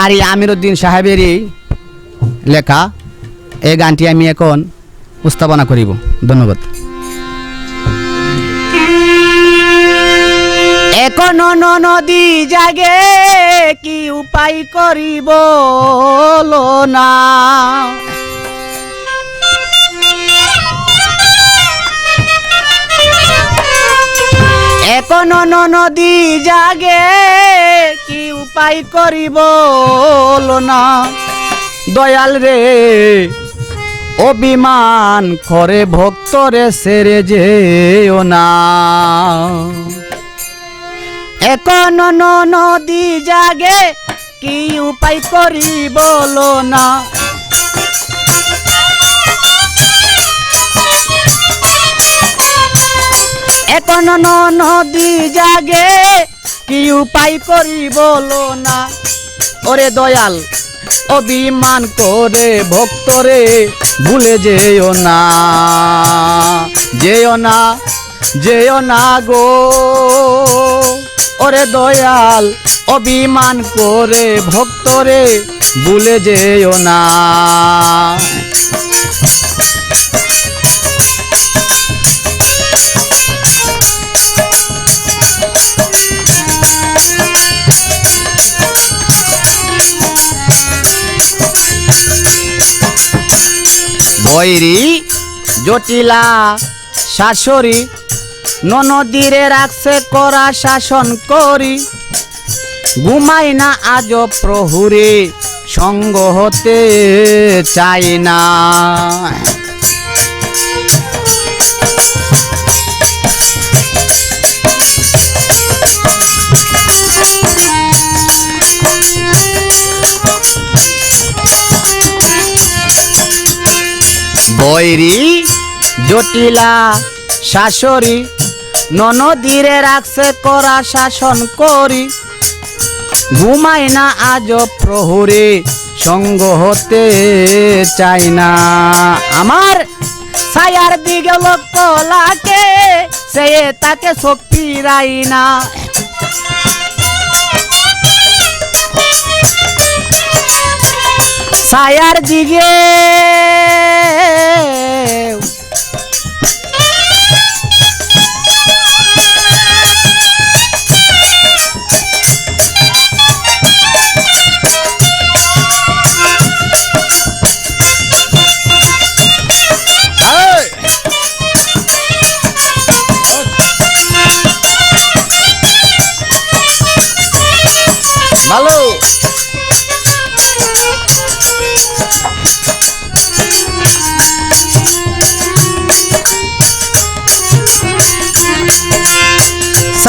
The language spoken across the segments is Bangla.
কারি আমিরুদ্দিন সাহেবেরই লেখা, এই গানটি আমি এখন উপস্থাপনা করিব। ধন্যবাদ। এখন নদী জাগে, কি উপায় করিব না। এখন নদী জাগে কি উপায় করিব না। দয়াল রে, অভিমান করে ভক্তরে সেরে যেও না। এখন নদী জাগে, কি উপায় করি বলো না। এখন নদী জাগে কি উপায় করি বলো না? ওরে দয়াল, অভিমান করে ভক্তরে ভুলে যেও না। যেও না যেও না গো। ওরে দয়াল, অভিমান করে ভক্তরে ভুলে যেও না। বৈরি, জটিলা, শাশুড়ি, ননদিরে রাখছে করা শাসন করি। ঘুমাই না আজ প্রহুরে, সঙ্গ হতে চাই না। বৈরি, জটিলা শাশুড়ি, ননদিরে রাখছে করা শাসন করি। ঘুমাই না আজ প্রহরে, সঙ্গ হতে চাই না। আমার ছায়ার দিকে লক্ষ্য লাগে, সে তাকে শক্তি রাই না। ছায়ার দিকে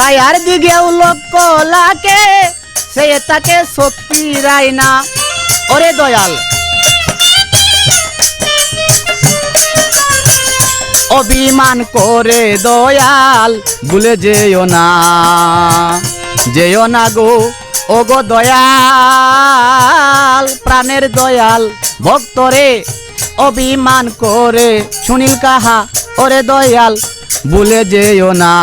ছায়ার দিকেও লক্ষ্য লাগে, সে তাকে শক্তি রায় না। ওরে দয়াল। অভিমান করে দয়াল, ভুলে যেও না। যেও না গো ও গো দয়াল, প্রাণের দয়াল, ভক্তরে অভিমান করে সুনীল কাহা? ওরে দয়াল, ভুলে যেও না।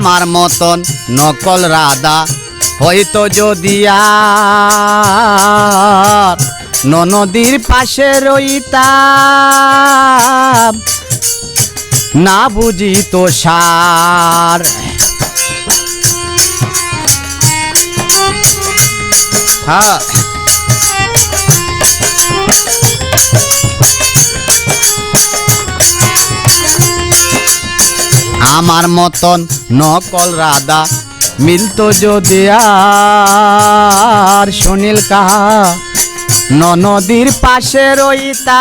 আমার মতন নকল রাধা হয়তো যদি আর নদীর পাশে রইতাম, না বুঝি তো সার। হ্যাঁ। আমার মতন নকল রাধা মিলতো যদি আর সুনীল কাহা নদীর পাশে রইতাম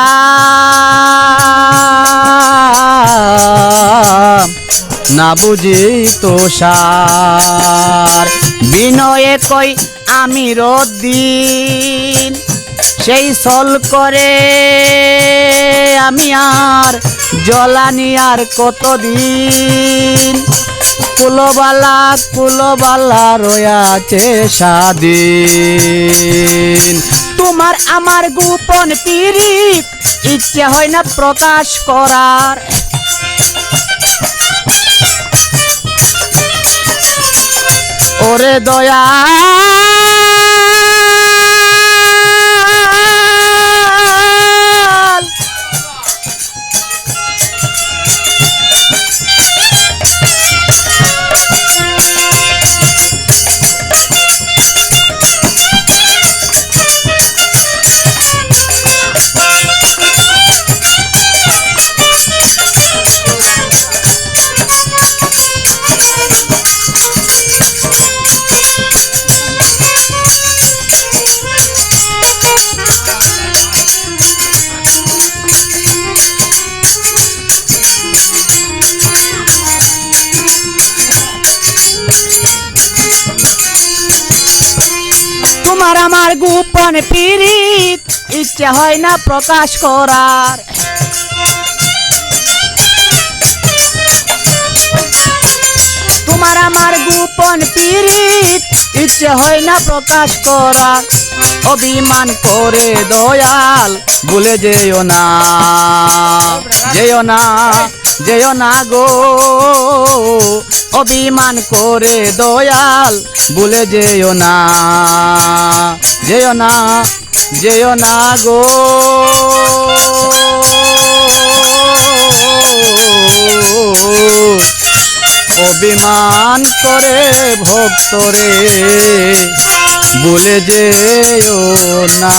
না বুঝি তো সার বিনয়ে কই আমি রদিন সেই সল করে আমি আর জলানি আর কতদিন? কুলোবালা কুলোবালা রয়াছে স্বাধীন তোমার আমার গোপন পিরিত, ইচ্ছে হয় না প্রকাশ করার। ওরে দয়া তোমার আমার গোপন পিরিত ইচ্ছে হয় না প্রকাশ করার। তোমার আমার গোপন পিরিত ইচ্ছে হয় না প্রকাশ করার। অভিমান করে দয়াল, ভুলে যেও না। যেও না। যেও না গো। অভিমান করে দয়াল, ভুলে যেও না। যেও না যেও না গো। অভিমান করে ভক্তরে বলে যেও না।